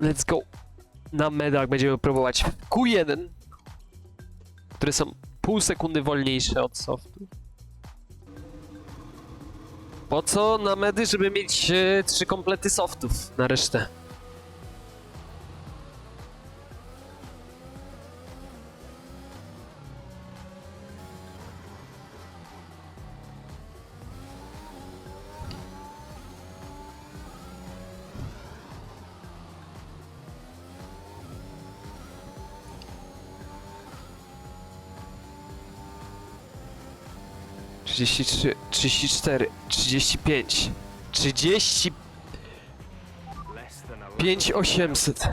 Let's go. Na medach będziemy próbować Q1, które są pół sekundy wolniejsze od softu. Po co na medy, żeby mieć e, trzy komplety softów na resztę? 33, 34, 35, 30... 5800.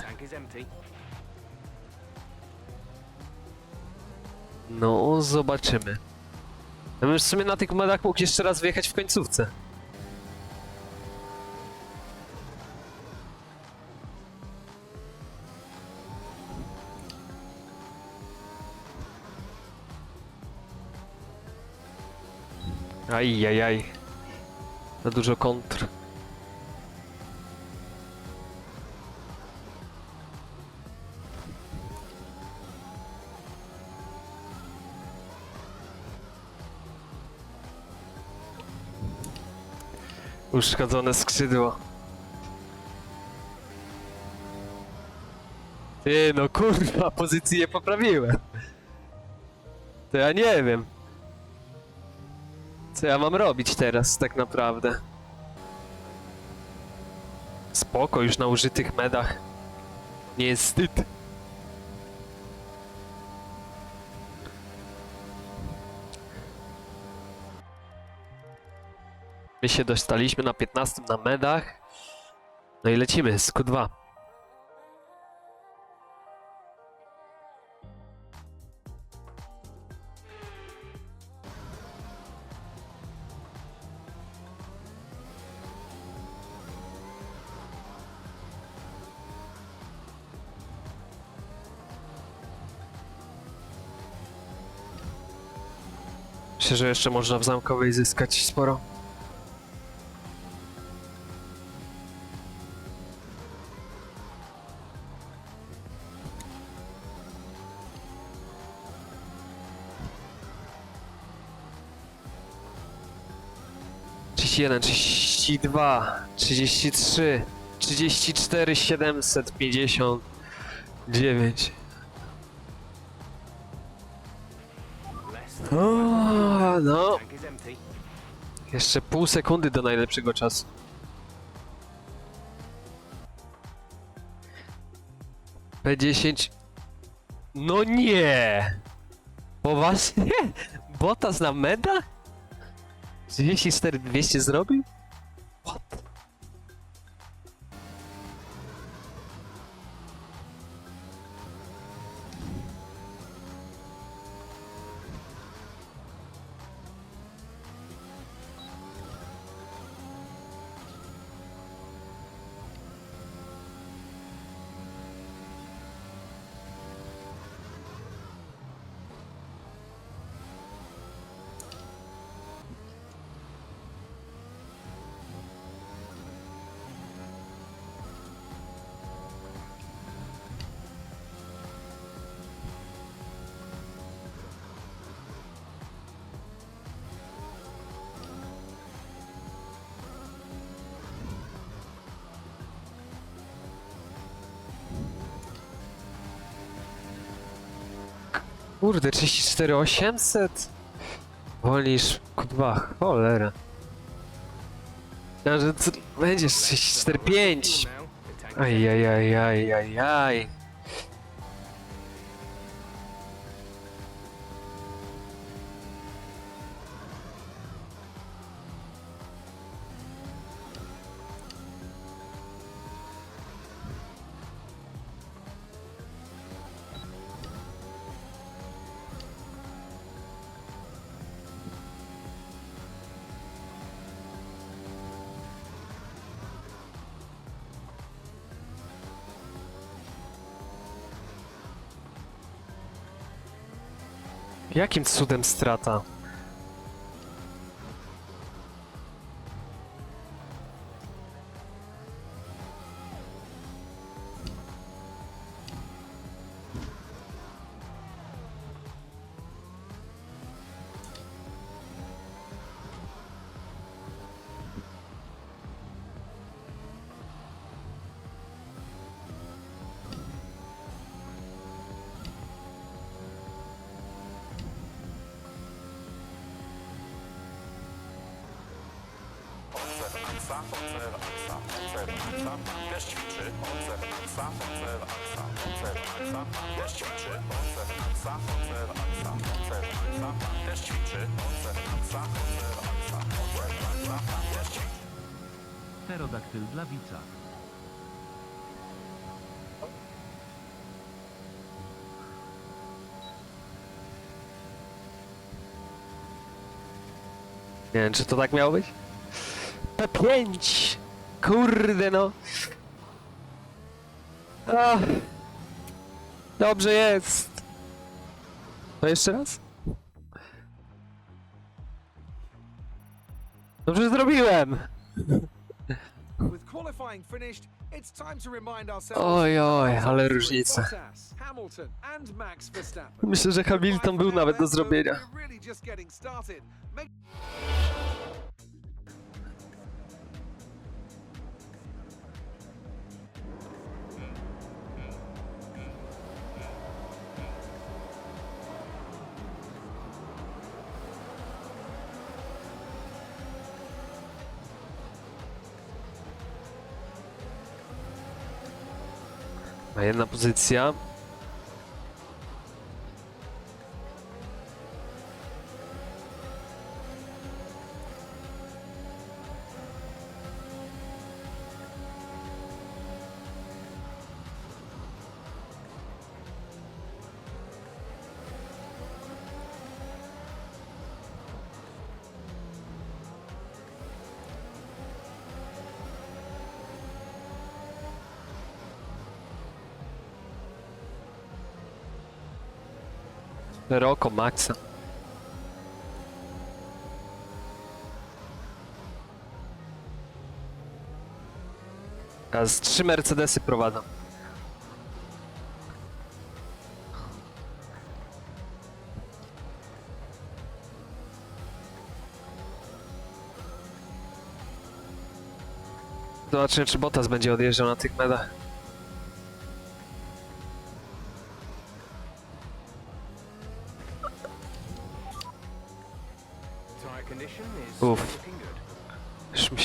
No, zobaczymy. No, ja bym w sumie na tych medach mógł jeszcze raz wyjechać w końcówce. Ajajaj. Za dużo kontr. Uszkodzone skrzydło. Ty, no kurwa, pozycję poprawiłem. To ja nie wiem. Co ja mam robić teraz, tak naprawdę? Spoko, już na użytych medach. Nie jest wstyd. My się dostaliśmy na 15 na medach. No i lecimy z Q2. Myślę, że jeszcze można w zamkowej zyskać sporo. Jeden, trzydzieści dwa, trzydzieści trzy, trzydzieści cztery, siedemset pięćdziesiąt dziewięć. O, no, jeszcze pół sekundy do najlepszego czasu. P10. No nie! Poważnie? Botas na meda? 34 200 zrobił? What? Kurde, 34 800? Wolniej niż Q2, cholera. Ja, że co, będzie 34 5. Now, the tank is Ajajajajajaj. Jakim cudem strata? Też ćwiczy, obserw aksa, obserw aksa, obserw aksa, pan też ćwiczy, obserw aksa, obserw aksa, obserw aksa, pan też ćwiczy. Dla widza. Nie wiem, czy to tak miało być? P5! Kurde no! Ach. Dobrze jest! To jeszcze raz? Dobrze zrobiłem! With qualifying finished, it's time to remind ourselves. Oj, oj, ale różnica. Bottas, Hamilton and Max Verstappen. Myślę, że Hamilton był nawet do zrobienia. We're really just getting started. Make A jedna pozycja. Szeroko, Maxa. Teraz trzy Mercedesy prowadzą. Zobaczymy, czy Bottas będzie odjeżdżał na tych medach.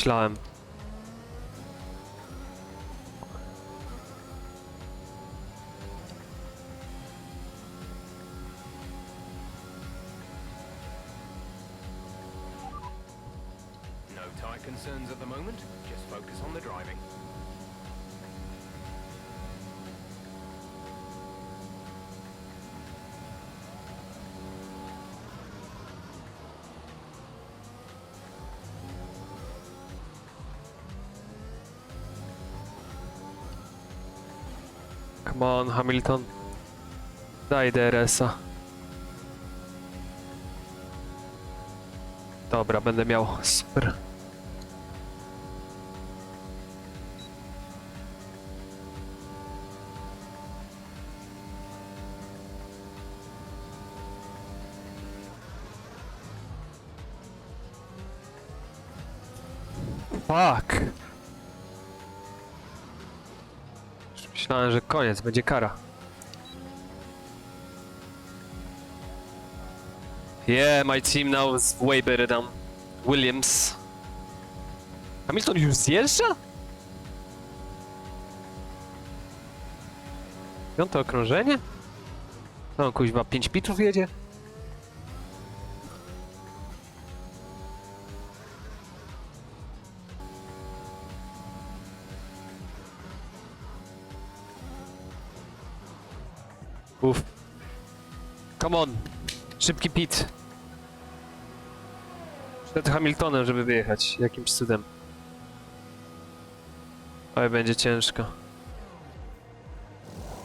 Good. Come on, Hamilton. Daj DRS-a. Dobra, będę miał. Super. Koniec, będzie kara. Yeah, my team now is way better than Williams. Hamilton już zjeżdża? Piąte okrążenie? No, kuźwa, 5 pitów jedzie? Come on. Szybki pit. Przed Hamiltonem, żeby wyjechać. Jakimś cudem. Oj, będzie ciężko.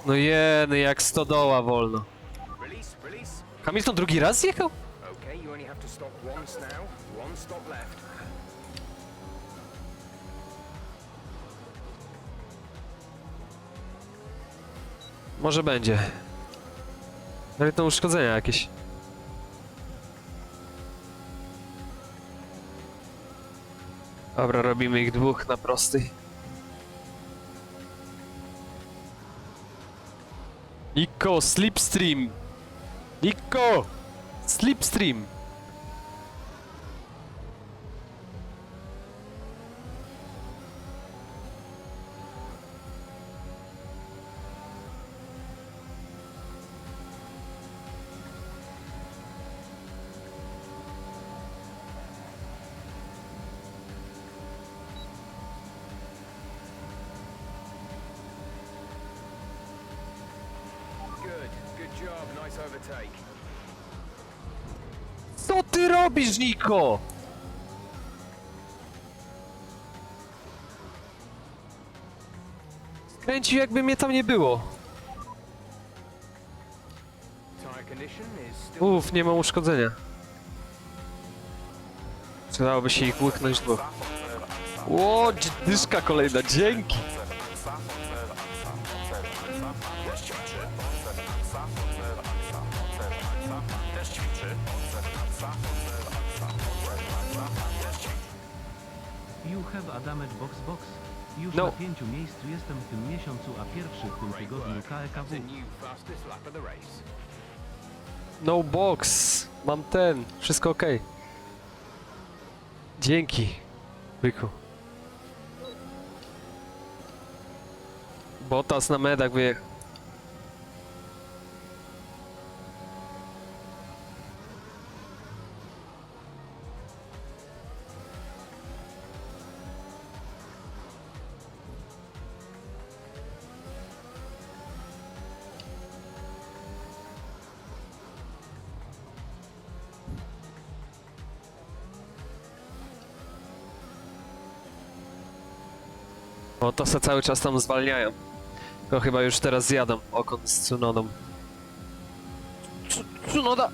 No jeny, jak stodoła wolno. Hamilton drugi raz zjechał? Może będzie. Ale to uszkodzenia jakieś. Dobra, robimy ich dwóch na prostej. Niko, slipstream! Niko! Slipstream! Co ty robisz, Niko? Skręcił jakby mnie tam nie było. Uff, nie mam uszkodzenia. Przydałoby się ich łyknąć dwóch. Ło, dyszka kolejna, dzięki też ćwiczy Koncert aksa, koncert aksa, koncert aksa Też ćwiczy Koncert aksa, koncert aksa, koncert aksa Też ćwiczy You have a damage box box. Już No. na pięciu miejscu jestem w tym miesiącu, a pierwszy w tym tygodniu KEKW. No box. Mam ten. Wszystko ok. Dzięki. Byku. Botas na medach wyjechał. Botasa cały czas tam zwalniają. To chyba już teraz zjadą okon z Tsunodą. Tsu- Tsunoda!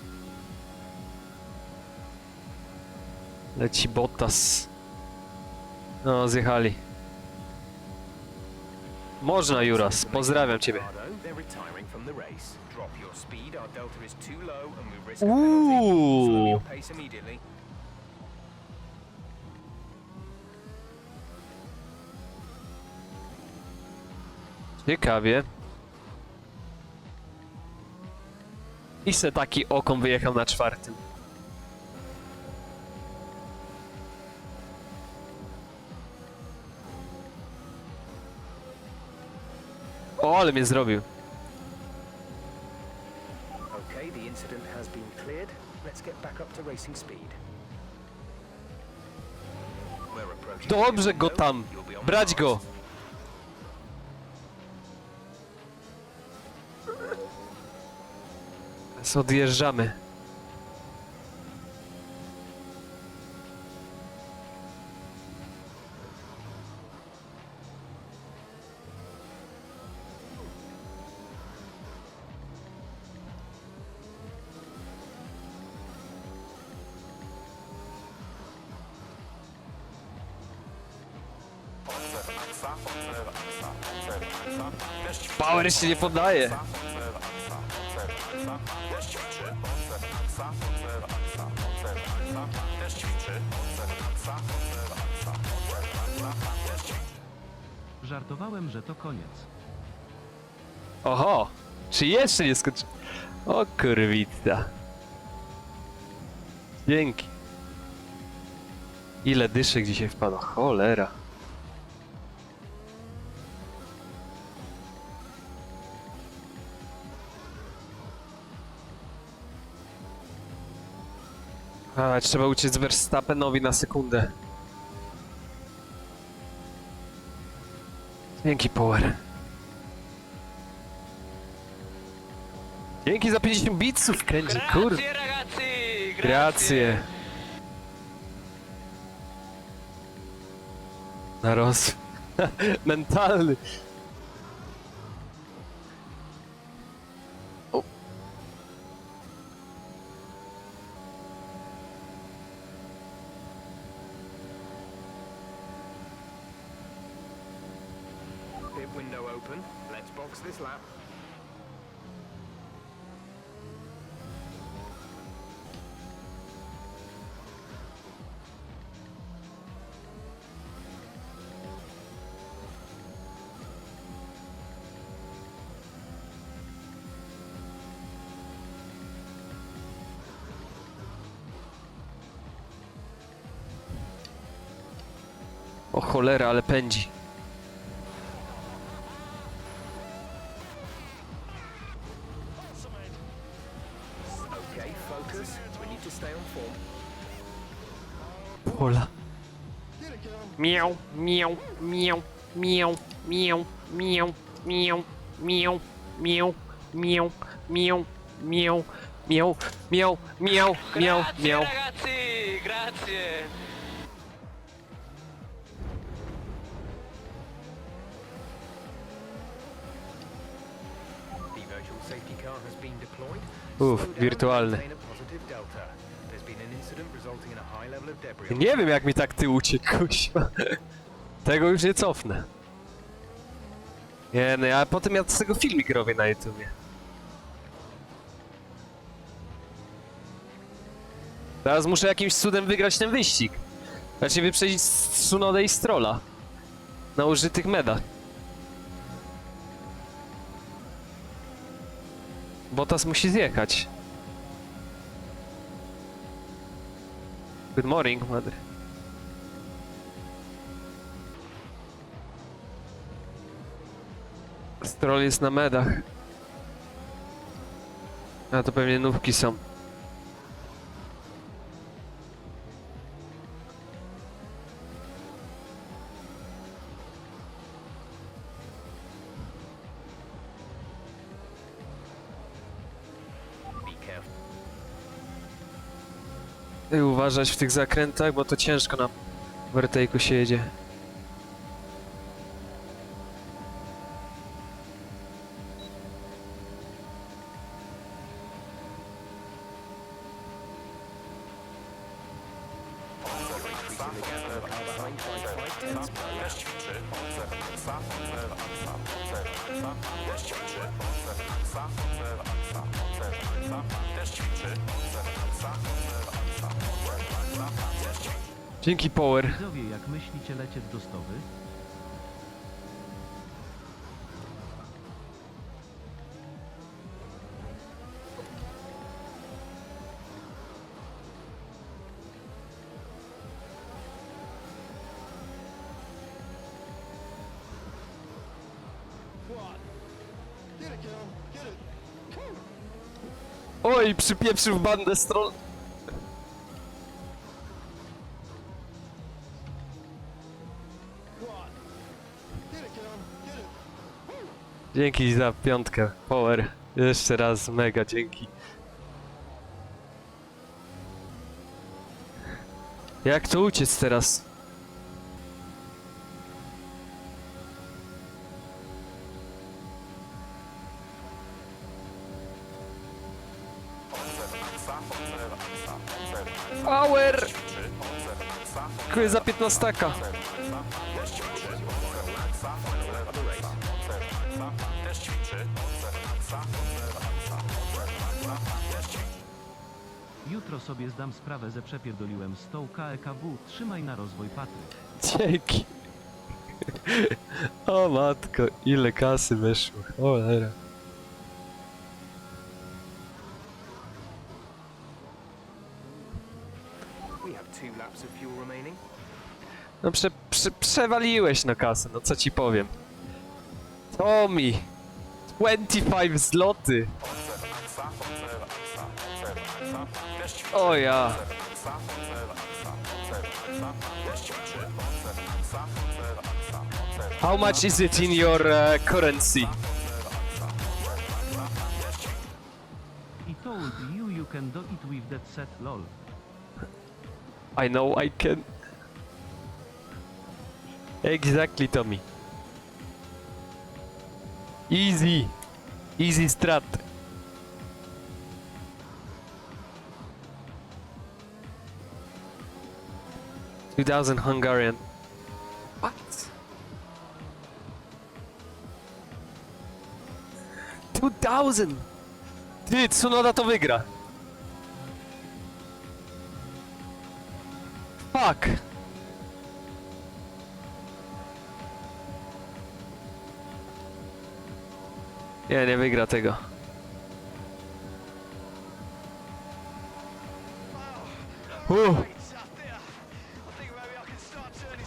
Leci Bottas. No, zjechali. Można, Juras. Pozdrawiam ciebie. Ricardo, Ciekawie. I se taki okon wyjechał na czwartym. O, ale mnie zrobił. Okay, the incident has been cleared. Let's get back up to racing speed. Dobrze go tam. Brać go. Teraz odjeżdżamy. Power się nie podaje. Żartowałem, że to koniec. Oho! Czy jeszcze nie skończy? O kurwita. Dzięki. Ile dyszek dzisiaj wpadło? Cholera. A, trzeba uciec Verstappenowi na sekundę. Dzięki, Power. Dzięki za 50 bitsów, kręci, kur... ragazzi! Grazie. Na roz... Mentalny. Box this lap. O cholera, ale pędzi. Focus. We need to stay on form. Pola. Miau, miau, miau, miau, miau, miau, miau, miau, miau, miau, miau, miał, miał, miał, miał, miał. ragazzi, grazie. Been deployed. Uff, wirtualny. Nie wiem jak mi tak tył uciekł, kuźwa. Tego już nie cofnę. Nie no, ja potem ja z tego filmik robię na YouTubie. Teraz muszę jakimś cudem wygrać ten wyścig. Znaczy wyprzedzić Tsunodę i Strolla. Na użytych medach. Bottas musi zjechać. Good morning, mother. Stroll jest na medach. A to pewnie nówki są. Uważać w tych zakrętach, bo to ciężko na overtake'u się jedzie. Myślicie lecieć do stowy? Oj, przypieprzył bandę Stroll. Dzięki za piątkę, Power. Jeszcze raz, mega dzięki. Jak to uciec teraz? Power! Dziękuję za 15 Jutro sobie zdam sprawę, że przepierdoliłem stoł KEKW. Trzymaj na rozwój Patryk. Dzięki. O matko, ile kasy weszło. Cholera. We have two laps of fuel remaining. No prze, prze, przewaliłeś na kasę, no co ci powiem. Tommy! 25 zloty! O ja! How much is it in your uh, currency? I told you you can do it with that set lol. I know I can. Exactly, Tommy. Easy. Easy strat. Two thousand Hungarian. What? Two thousand. Ty, Tsunoda to wygra. Fuck. Nie, nie wygra tego. Uh.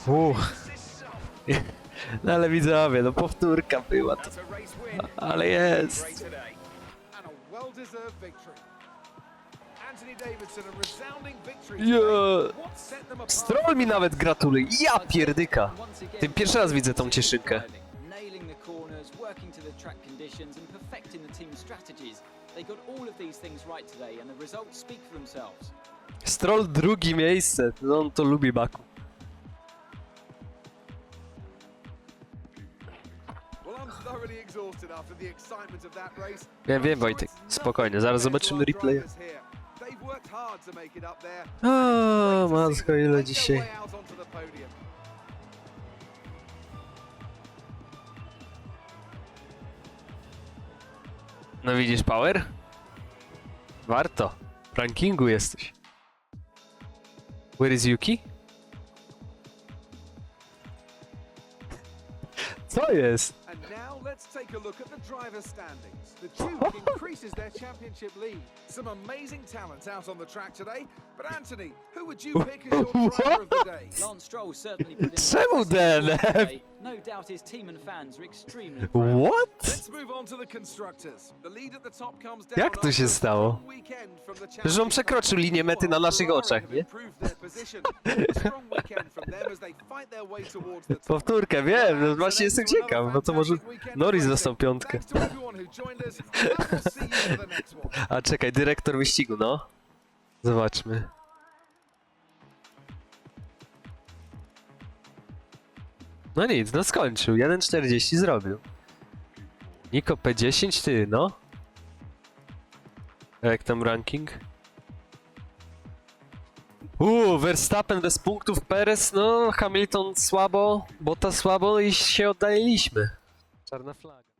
Uh. No ale widzowie, no powtórka była to, ale jest. Yeah. Stroll mi nawet gratuluje, ja pierdyka. Ty pierwszy raz widzę tą cieszynkę. Stroll drugie miejsce. No on to lubi Baku. Wiem, wiem Wojtek. Spokojnie, zaraz zobaczymy replay. O, matko, ile dzisiaj. No widzisz, Power? Warto. W rankingu jesteś. Where is Yuki? Co jest? And now let's take a look at the driver's standings. The Duke increases their championship lead. Some amazing talent out on the track today. But Anthony, who would you pick as your driver of the day? Lance Stroll certainly put in Czemu a No doubt his team and fans are extremely proud. What? Let's move on to the constructors. The lead at the top comes down Jak to się after a stało? strong weekend from the Przecież on przekroczył linię mety na naszych oczach, have nie? Powtórkę, wiem, no właśnie jestem ciekaw, no to może Norris dostał piątkę. A czekaj, dyrektor wyścigu, no. Zobaczmy. No nic, no skończył. 1.40 zrobił. Niko P10, ty, no. A jak tam ranking? Uuu, Verstappen bez punktów, Perez, no, Hamilton słabo, Bottas słabo i się oddaliliśmy. Czarna flaga.